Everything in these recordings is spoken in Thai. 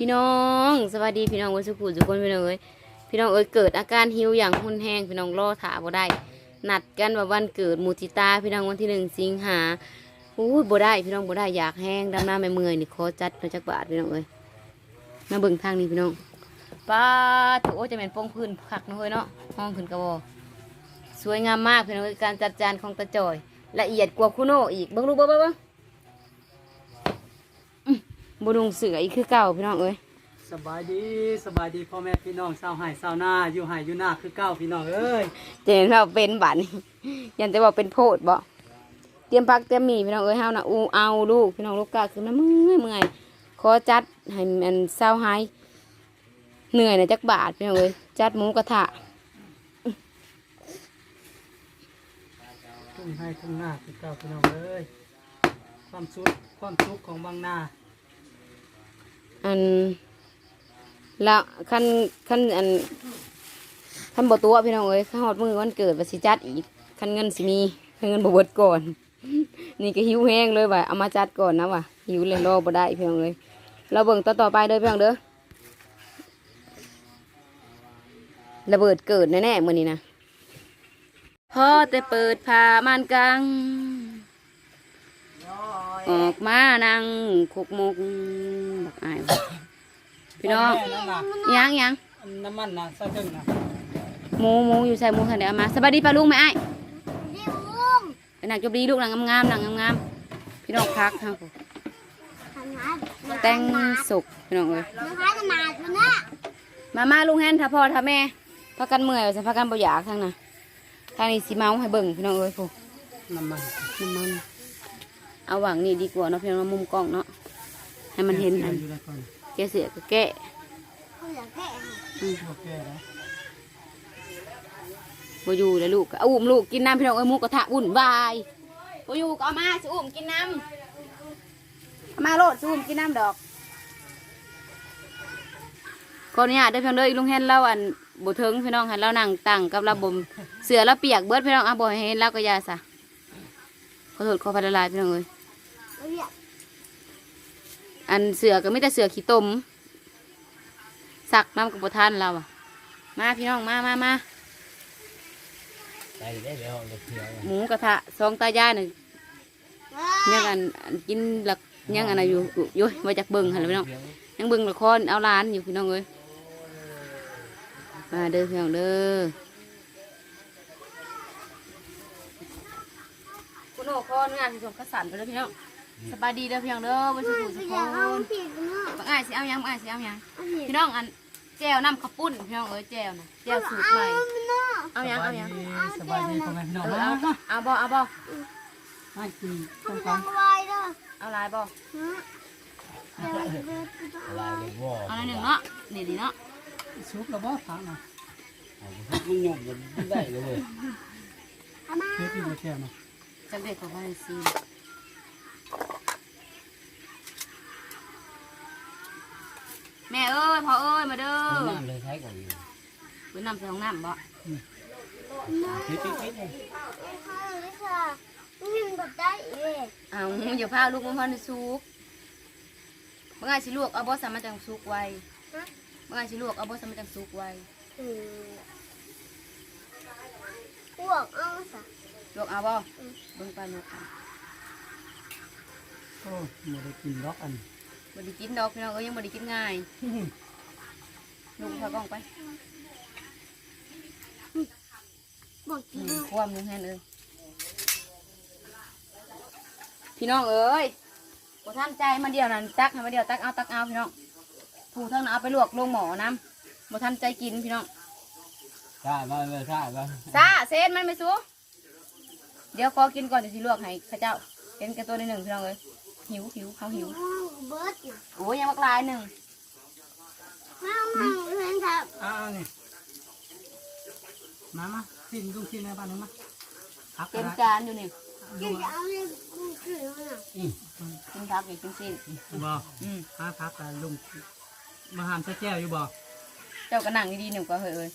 พี่น้องสวัสดีพี่น้องวันสุขุทุกคนพี่น้องเอ้ยพี่น้องเอ้ยเกิดอาการหิวอย่างหุนแห้งพี่น้องรอถาบ่ได้ นัดกันว่าวันเกิดมูติตาพี่น้องวันที่หนึ่งสิงหาอู้บ่ได้พี่น้องบ่ได้อยากแห้งดำหน้าไม่เมื่อยนี่ขอจัดมาจักบาทพี่น้องเอ้ยมาเบิ่งทางนี้พี่น้องป้าถูโอ้จะเป็นโป้งพื้นคักนาะเฮ้ยเนาะห้องขึ้นกระบอกสวยงามมากพี่น้องเอ้การจัดจานของตาจอย ละเอียดกว่าคุโนอีกเบิ่งลูกเบิ่งเบิ่ง บิ่งอื้อบ่ดุงเสืออีกคือเก่าพี่น้องเอ้ยสบายดีสบายดีพ่อแม่พี่น้องชาวไห่ชาวนาอยู่ไห่อยู่นาคือเก้าพี่น้องเอ้ยเจนเราเป็นบัตรยันจะบอกเป็นโพดบ่เตรียมพักเตรียมหมีพี่น้องเอ้ยเฮานะอูเอาลูกพี่น้องลูกกาคือน้ำเมื่อยเมื่อยขอจัดให้มันเศร้าหายเหนื่อยนะจักบาทพี่น้องเอ้ยจัดหมูกระทะทุ่งไห่ทุ่งนาคือเก้าพี่น้องเอ้ยความสุขความทุกข์ของบางนา อันละขั้นขั้นอันขั้นบ่ตัวพี่น้องเอ้ยข้าหอดมือวันเกิดว่าสิจัดอีกขั้นเงินสิมีขั้นเงินบ่เบิดก่อน นี่ก็หิวแห้งเลยว่ะเอามาจัดก่อนนะว่ะหิวเลยรอบ่ได้พี่น้องเอ้ยเราเบิ่งต่อต่อไปเด้อพี่น้องเด้อระเบิดเกิดแน่ๆมื้อนี้นะพอแต่เปิดผ้าม่านกังออกมานั่งคุกมุก บอกอายว่ะพี่น้องแม่นั่นน่ะยังยังอันน้ำมันนะใส่ถึงนะหมูหมูอยู่ใส่หมูทันเดี๋ยวเอามาสบายดีปลาลุงไหมไอ้ายนี่ลุงไปหนักจบดีลูกหนังงามๆหนังงามๆพี่น้องพักครับผมทำงานแต่งสุกพี่น้องเอ้ยทำงานจะมาตัวเนี้ยมามาลุงแฮนถ้าพ่อถ้าแม่พักกันเมื่อยว่าจะพักกันบ่อยากทั้งน่ะทางนี้สีเมาให้เบิ่งพี่น้องเอ้ยผู้น้ำมันน้ำมัน เอาหวังนี่ดีกว่าเนาะพี่น้องมุมกล้องเนาะ ให้มันเห็นอันอยู่ในก่อนแกะเสียก็แกะเขาอยากแก้โอเคนะบ่อยู่เลยลูกก็เอาอุ้มลูกกินน้ำพี่น้องเอ้ยหมูกระทะวุ่นวายบ่อยู่ก็เอามาสิอุ้มกินน้ำเอามาโลดสิอุ้มกินน้ำดอกคนนี้ได้อเพียงเด้ออีลุงเห็นแล้วอันบ่ถึงพี่น้องให้เรานั่งตั้งกับระบมเสือแล้วเปียกเบิดพี่น้องอะบ่ให้เห็นแล้วก็อยาซะขอโทษขอพระละลายพี่น้องเอ้ย เขาอยาก อันเสือก็มีแต่เสือขี้ตมสักน้ำกับบ่ทันเราอะ มาพี่น้องมามามาไปได้แล้วเดี๋ยวเที่ยวหมูกระทะสองตายายหนึ่งยังอันอันกินหลักยังอันอะไรอยู่อยู่มาจากเบิ่งหันไปน้องยังเบิ่งละครเอาร้านอยู่พี่น้องเอ้ยมาเด้อพี่น้องเด้อคุณโอ้คอนงานที่ส่งกระสันไปแล้วพี่น้อง สบายดีเด้อพี่น้องเด้อวันศุกร์สุขอยากเอาคนผิดเนาะบางอ้ายสิเอายังบางอ้ายสิเอายังเอาผิดพี่น้องอันแจวน้ำข้าวปุ้นพี่น้องเอ้ยแจวนะแจวสูตรใหม่เนาะเอายังเอายังสบายดีพ่อแม่พี่น้องเออมาเอามาเอาบ่เอาบ่ให้กินต้มทำกัยันงไงเนาะเอาหลายบ่ฮะเดี๋ยวเดี๋ยวเดี๋ยวลายเลยว่าเอาหน่อยหนึ่งเนาะนี่ดีเนาะซุปแล้วบ่ฟังนะมันหยุ่งกันได้เลยเอามาเพื่อที่จะแค่นะจำเด็ดของพันซี แม่เอ้ยพ่อเอ้ยมาเด้อน้ำเลยใช้ก่อนไปนำใส่ห้องน้ำบ่คิดคิดคิดเอาเลยค่ะนี่มันแบบได้เองเอาอย่าพาลูกมันพันซุกเมื่อไงสิลวกเอาบ่สามาจังซุกไว้เมื่อไงสิลวกเอาบ่สามาจังซุกไว้อืมพวกเอาสะลวกเอาบ่เบิ่งปลาหนกเอาโอ้ไม่ได้กินล็อกอัน บ่ได้กินดอกพี่น้องเอ้ยยังบ่ได้กินง่ายลูกพากล้องไปบอกกิอืนมความลุงแฮนเอ้ยพี่น้องเอ้ยบ่ท่านใจมาเดียวนั่นตักให้มาเดียวตักเอาตักเอาพี่น้องผู้ทั้งนั้นเอาไปลวกลงหม้อน้ำบ่ท่านใจกินพี่น้อง ใช่มาเลยใช่มาซาเซนมันไม่สู้เดี๋ยวขอกินก่อนเดี๋ยวสิลวกให้ข้าเจ้าเป็นแค่ตัวในหนึ่งพี่น้องเอ้ย หิวหิวเขาหิวเบิร์ดอยู่โอ้ยยังมักลายหนึ่งมามาเพื่อนครับอ้าวนี่มามากินลูกชิ้นในบ้านนี้มาพักกัเต็นมนะจานอยู่นี่เดี๋ยวจะเอาเลยกูถือมันอะกินผักอีกกินสิ้นบ่อืมหาพักกันลุงมาหามใส่แก้วอยู่บ่เจ้าก็นั่งดีๆหนึ่งก็เฮ้ยเอ้ย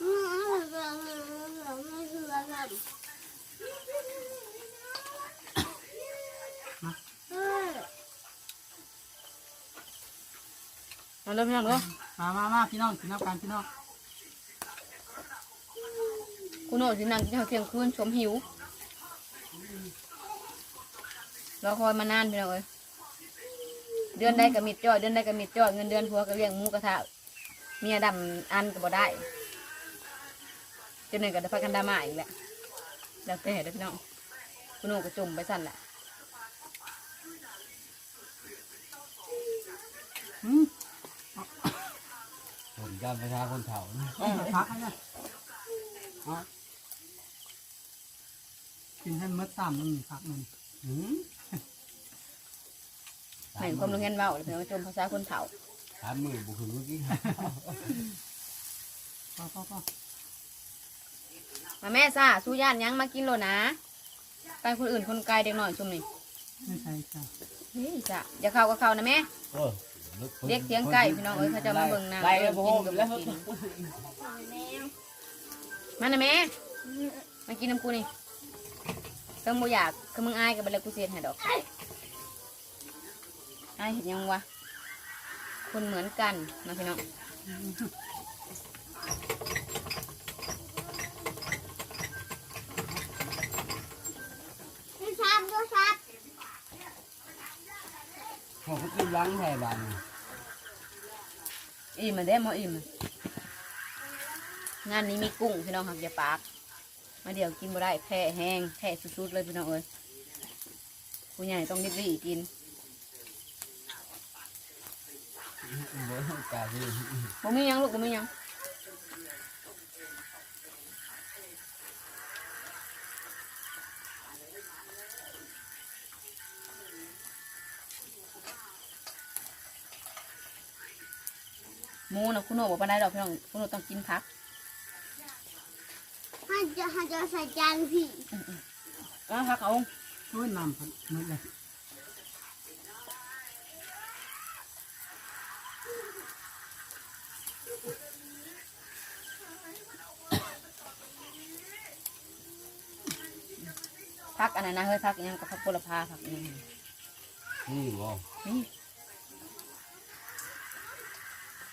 อืมเอาเลยเอาเลยเอาเลยเอาเลยเอาเลยเฮ้ย เริ่มพี่น้องเด้อมามามาพี่น้องกินน้ำกันพี่น้องคุณโน่สินั่งกินข้าวเที่ยงคืนชมหิวรอคอยมานานพี่น้องเอ้ยเดือนได้กับมิดจอดเดือนได้กับมิดจอดเงินเดือนผัวก็เลี้ยงหมูกระทะเมียดำอันก็บ่ได้จนหนึ่งก็ได้พักกันดรามาอีกแหละแล้วแต่เด้อพี่น้องคุณโน่ก็จมไปสั่นแหละ ผมจำประชาคนเฒ่านะพักให้นะเอากินให้มดตามมันพักมันอืมเห็นความรู้เงินเว้าเลยพี่น้องจมภาษาคนเฒ่าสามมือบุคคลเมื่อกี้พอพอพอมาแม่ซ่าสู้ย่านยังมากินโลนะ ไปคนอื่นคนไกลเด็กหน่อยชมนี่ไม่ใช่จ้ะเฮ้ยจ้ะอย่าเข้าก็เข้านะแม่โอ้ เด็กเถียงไก่พี่น้องเอ้ยเขาจะมาเบิ่งหน้าไล่เอ้กัยบกิผนมกับแล้วบ่กินมานะแม่มากินน้ำกูนี่เพิ่งบ่อยากคือมึงอายกับบัลลกูเสียให้ดอกอายเห็นยังวะคนเหมือนกันนะพี่น้อง พี่ชามดูชัด เขา ก็กินล้างแท่บ้านอิ่มมาได้อหมออิ่มอะงานนี้มีกุ้งพี่น้องหักอย่าปาก มาเดี๋ยวกินบ่ได้แพ้แห้งแพ้สุดๆเลยพี่น้องเอ้ยผู้ใหญ่ต้องรีบๆกินบ่ต้องกล้าที่บ่มีหยังลูกบ่มีหยัง หมูนะคุณโน่บอกปานใดดอกพี่น้องคุณโน่ต้องกินผักให้จะให้จะใส่จานพี่อ้าวผักเอาโอ้ยน้ำพัดหมดเลยผักอันนั้นนะเฮ้ยผักอิหยังกับผักโบระพาผักอิหยังนี่บ่นี่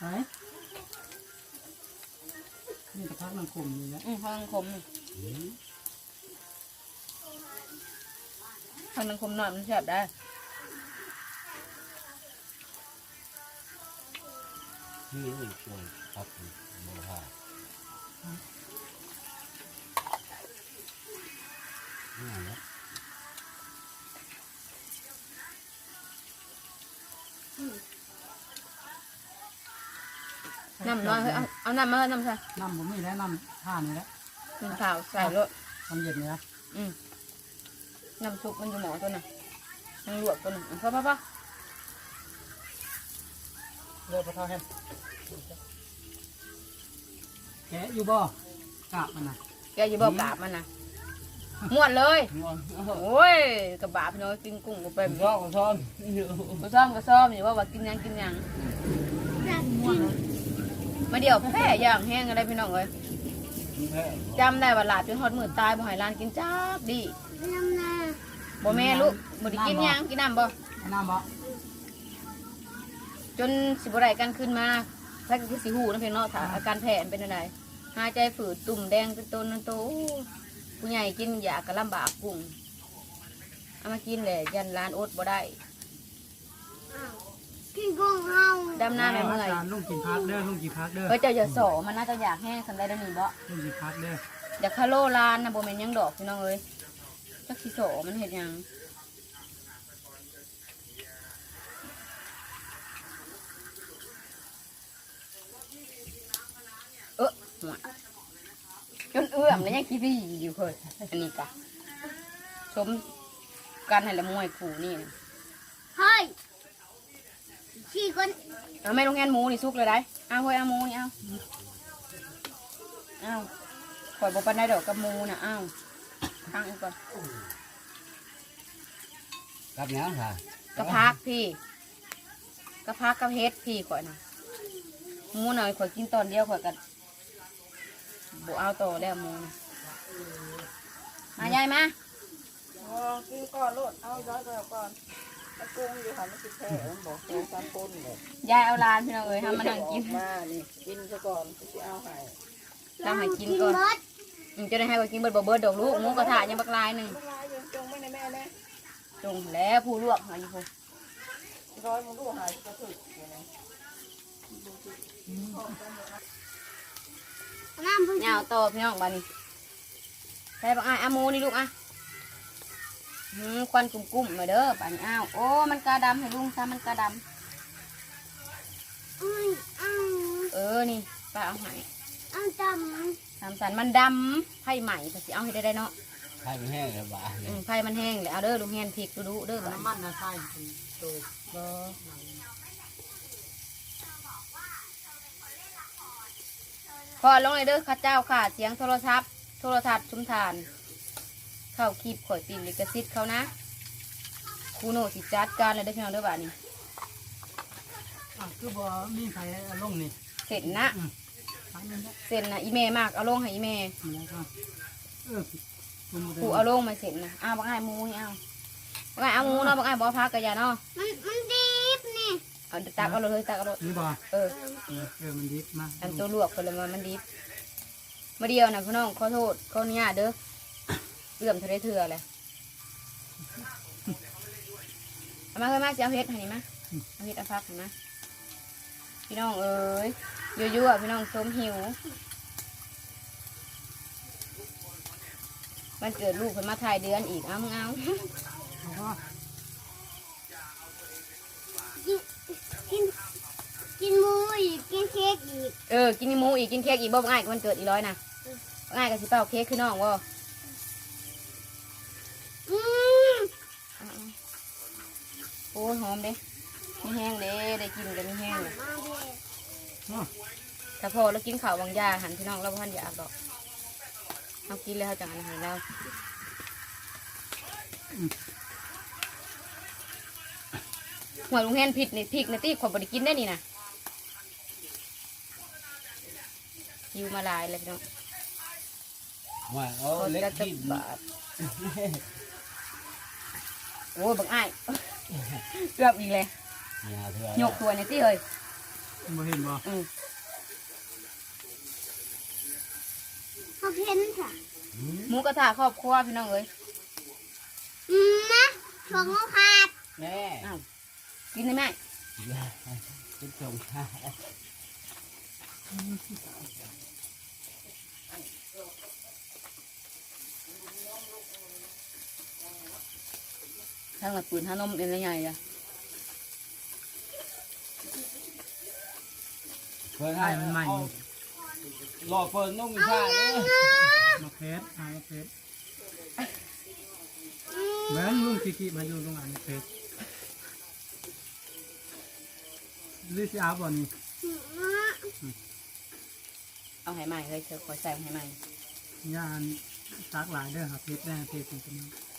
ไปนี่กระพักน้ำขมนี่แหละอืมผักนังคมนี่อืมผักนังคมหน่อยมันแซ่บได้นี่นี่ช่วยครับบ่ค่ะนี่แหละ น้ำน้อยเฮ้ยเอาเอาน้ำมาเฮ้ยน้ำใส่น้ำผมมีแล้วน้ำท่านี่แหละน้ำขาวใส่รถน้ำเย็นนี่นะอืมน้ำซุปมันอยู่หมอตัวน่ะมันลวกตัวน่ะพ่อพ่อพ่อเลือกพระเท่าแห้งแกะอยู่บ่กาบมันนะแกอย่าบอกกราบมันนะม้วนเลย งอนโอ้ยกระบาพี่น้อยกินกุ้งก็เป็นรอบซ้อมอยู่ ก็ซ่อมก็ซ่อมอยู่ว่าว่ากินหยังกินหยังจับกิน มาเดี๋ยวแพ้อย่างแห้งอะไรพี่น้องเอ้ยแพ้จำได้ว่าหลาดจนฮอดมือตายบ่ใหอยลานกินจ้าบดีน้ำนาบ่แม่ลูกบ่ได้กินหยังกินน้ำบ่เอาน้ำบ่จนสิบ่ได้กันขึ้นมาแพ้ก็คือสิหูนะเพียงเนาะถ้าอาการแพ้มันเป็นอะไรหายใจฝืดตุ่มแดงเป็นต้นนั่นโตผู้ใหญ่กินยาก็ลำบากกุ้งเอามากินเลยยันลานอดบ่ได้อ้าว กินกุ้งเฮาดำหน้าแม่เมื่อยจารย์ลุงกินพักเด้อลุงกินพักเด้อเฮ้ยเจ้าอย่าสอมันน่าจะอยากแห้งสันได้แล้วนี่บ่ลุงกินพักเด้ออยากคาโลลานนะบ่แม่นหยังดอกพี่น้องเอ้ยจักสิโสมันเฮ็ดหยังเออหัวจนเอื้อมแล้วยังคิดดีอยู่เพิ่นอันนี้กะสมกันให้ละมวยขู่นี่นะเฮ้ย ขี่คนเอาแม่ลงแงนหมูนี่สุกเลยได้เอาเฮ้ยเอาหมูนี่เอาเอาข่อยบ่ปานได้ดอกกับหมูน่ะเอาทางอีกก่อนกับหยังค่ะกระพักพี่กระพักกระเฮ็ดพี่ข่อยนะหมูหน่อยข่อยกินตอนเดียวข่อยกันบุเอาโตแล้วหมูนะมายายมากินก่อนโลดเอาย้อยก่อน ก่อนกุ้งอยู่ค่ะมันสิแพ้มันบอกสองสามคนเลยยายเอาลานพี่น้องเอ้ยทำมานั่งกินมานี่กินซะก่อนสิเอาให้ทำให้กินก่อนเบิดอืมจะได้ให้ว่ากินเบิดบ่เบิดดอกลูกหมูกระทะยังบักลายหนึ่งเวลายังจงไม่ในแม่แน่จงแล้วผู้ลวกหาอยู่ผู้ร้อยมึงดูหายกระถึกอยู่นะน้ำพึ่งยาวต่อพี่น้องบานี้ใส่บักอ้ายอาหมูนี่ลูกอะ หืมควันกลุ่มๆมาเด้อบานี้อ้าวโอ้ มันกาดำให้ลุงซะมันกาดอุ้ยอ้าวำเออนี่ป้าเอาให้อ้าวจทำสันมันดำไผ่ใหม่ก็สิเอาให้ได้ได้เนาะใครมันแห้งเลยบ้าเลอืยมไผ่มันแห้งเลยเอาเด้อลุงแฮนพริกดูดูเด้อบ้าน้ำมันนะใส่ตัวบ่พอลงเลยเด้อข้าเจ้าค่ะ เสียงโทรศัพท์ โทรทัศน์ชุมทาน เข้าคลิปข่อยตินลิขสิทธิ์เขานะครูโนสิจัดการเลยเด้อพี่น้องเด้อบ้านี้อะคือบ่มีใครเอาลงนี่เสร็จนะทำนั่นแหละเสร็จนะอีเมมากเอาลงให้อีเมมันแล้วก็เออคุณบ่ได้ครูเอาลงมาเสร็จนะอ้าวบักอ้ายหมูนี่เอาบักอ้ายเอาหมูเนาะบักอ้ายบ่พักกะยาเนาะำมันมันดีบนี่เอาตักเอาเลยตักเอาเลยนี่บ่เออ เออเออมันดิบมากอันตัวลวกคนละมันมันดิบมาเดียวนะพี่น้องขอโทษขออนุญาตเด้อ เลื่อมเทะเลเถื่อเลยเอามาเคยมาจะเอาเฮ็ดให้นี่มาเอาเฮ็ดเอาพักให้มาพี่น้องเอ้ยยั่วๆพี่น้องสมหิว มันเกิดลูกเพิ่นมาถ่ายเดือนอีก เอามึงเอาแล้วก็กินกินกินหมูอีกกินเค้กอีก เออ กินหมูอีก กินเค้กอีกบ่ง่ายมันเกิดอีร้อยนะง่ายกับสิเป้าเค้กคือน้องบ่อื อ้ยหอมเด้มีแห้งเด้ได้กินกันมีแห้งเลยมาเด็กอ๋อถ้าพอแล้วกินข้าวบางยาหันพี่น้องเราพันอยากดอกเอากินแล้วเขาจังอันอาหารเราหัวลุงแฮนผิดนี่พริกนี่ตีขวบบไดิกินได้นี่นะอยู่มาหลายเลยพี่น้องว่าเอาคนเล็กละจะกินบาทโอ้ยบังอ้าย เกือบอีกเลยเนี่ยเถื่อนยกตัวในที่เอ้ยบ่เห็นบ่อืมเขาเพ้นค่ะหมูกระทะครอบครัวพี่น้องเอ้ยอืมนะชงเขาขาดแม่อ้าวกินได้ไหมกินตรงข้า ทั้งหลับปืนทั้งนมเป็นอะไรใหญ่อะเปิดให้มันใหม่รอเปิดนุ่มข้าเด้อมาเพชรเอามาเพชรแม่นลุงกิกิมาอยู่ตรงอันเพชรหรือสิเอาบ่นี่เอาให้ใหม่เลยเธอขอใส่ให้ใหม่ยานซักหลายเด้อครับเพชรแน่เพชรเป็นจังอ้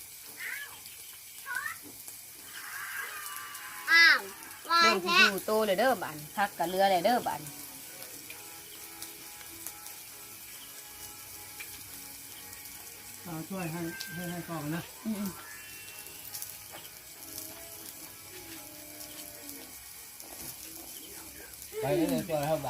เริ่ยมที่แท้อยู่โตเลยเด้อบันพักกับเรือเลยเด้อบันเอาช่วยให้ให้ให้ก่อนนะอืมไปเรื่อยๆจนเข้าไป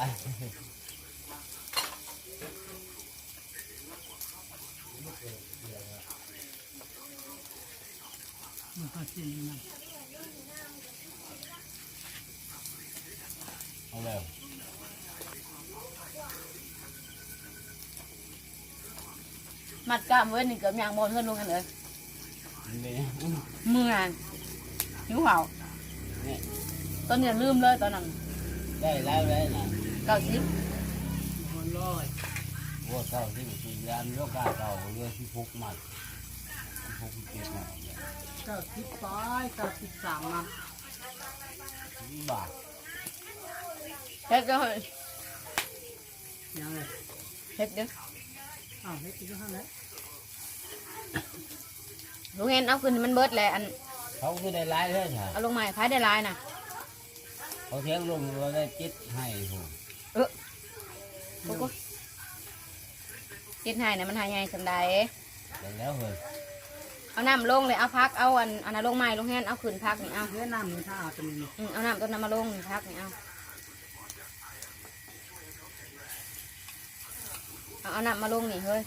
มันก็สิ้นนะ เอาแล้วมัดกล้ามเว้นนี่เกือบยางบอลเพื่อนลงกันเลยนี่เมื่อหิวเห่านี่ตอนนี้ลืมเลยตอนนั้นได้แล้วได้นะเก้าสิบคนร้อยวัวเก่าที่ปียามโยกาเก่าเรือที่พุกมัดที่พุกเก็บมาเก้าสิบปลายเก้าสิบสามนะบาท เฮ็ดเด้อยังไงเฮ็ดเด้ออ้าวเฮ็ดอีกแล้วแหละลุงเห็นเอาขึ้นมันเบิดแหละอันเขาคือได้ร้ายเลยค่ะเอาลงมาให้พายได้หลายนะเขาเทียงลงเราได้จิตให้ผมโอ้โหกินให้นะมันหายใหญ่สำใดได้แล้วเฮ้ยเอาน้ำลงเลยเอาพักเอาอันอันนั้นลงไม้ลงแห้นเอาขืนพักนี่เอาเฮ้ยน้ำนี่ถ้าเอาตัวนี้นี่อืมเอาน้ำต้นน้ำมาลงนี่พักนี่เอา เอาเอาน้ำมาลงนี่เฮ้ย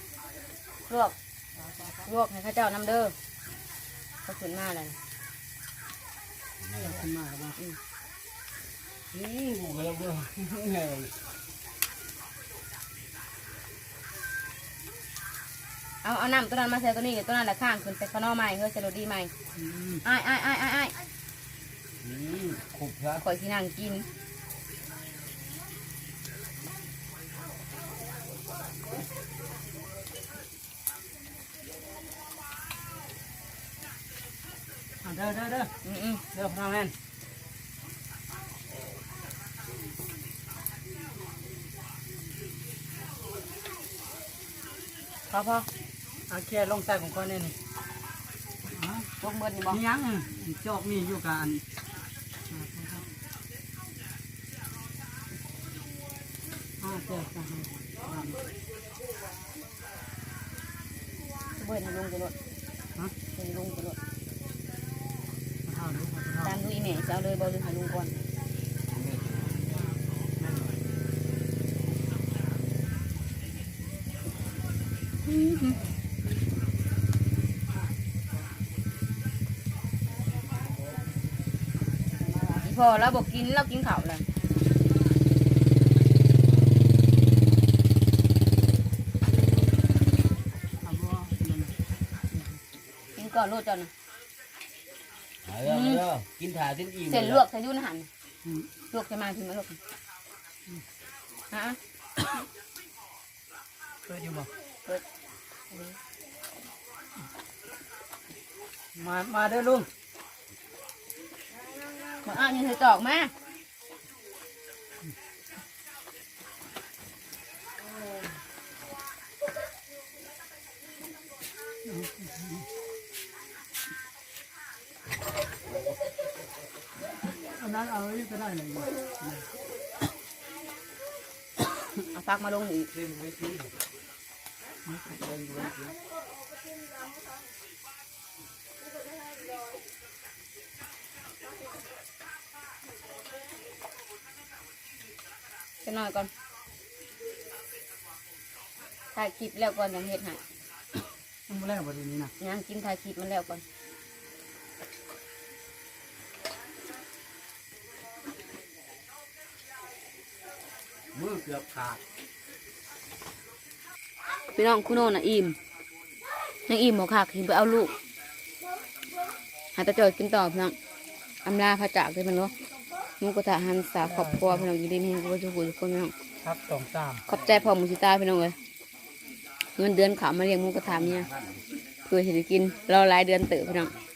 ลวกลวกให้เข้าเจ้าน้ำเด้อเขาขืนมาเลยเอาขึ้นมาแล้วมานี่กูก็แล้วด้วยไงเอาเอาน้ำตัวนั้นมาใส่ตัวนี้ตัวนั้นแหละข้างขึ้นไปข้างนอกใหม่เฮ้ยใส่โรดีใหม่อืมอ้ายอ้ายอ้ายอ้ายอ้ายอืมขุบซะข่อยที่นั่งกิน เอาเด้อเด้อเด้ออืมอืมเด้อพนักงานพอพอเอาแค่ลงใส่ของคนนี่นี่อ๋อลงเบิดนี่บอกมีหยังจอกมีอยู่กันอ่าเจ้าจ้าเบิดให้ลุงจะลดฮะให้ลุงจะลดเอาดูเอา ตามดูอีเมลจเอาเลยบอลหรือให้ลุงก่อนพอเราบอกกินเรากินข้าวเลยเอาบ่นั่นน่ะกินก่อนโลดจอนนะ เอาเด้อเอาเด้อกินถ่าทิ้งอิ่มเสร็จลวกใส่ยุ่นหันอืมลวกใส่มาถึงมาลวกฮะเปิดอยู่บ่เปิดมา มาเด้อลุงมาอ้าวยังใส่จอกมาอัน นั้นเอาไว้ก็ได้เลยเอาฟักมาลงอีกเล่นไว้ที่จะหน่อยก่อนถ่ายคลิปแล้วก่อนยังเฮ็ดให้มันบ่แล้วบ่ดีนี้นะยังกินถ่ายคลิปมันแล้วก่อน มือเกือบขาดพี่น้องคุณโน่นน่ะอิ่มยังอิ่มหมอค่ะคือไปเอาลูกหาตะจอยกินต่อพี่น้องอำลาพระจากเลยมันเนาะหมูกระทะหันสาขอบครัวพี่น้องอยู่ดีมีกุศลทุกคนพี่น้องครับสองสามขอบใจพ่อมุสิตาพี่น้องเลยเงินเดือนเขามาเลี้ยงหมูกระทะเนี่ยเพื่อจะได้กินรอหลายเดือนเติบพี่น้องค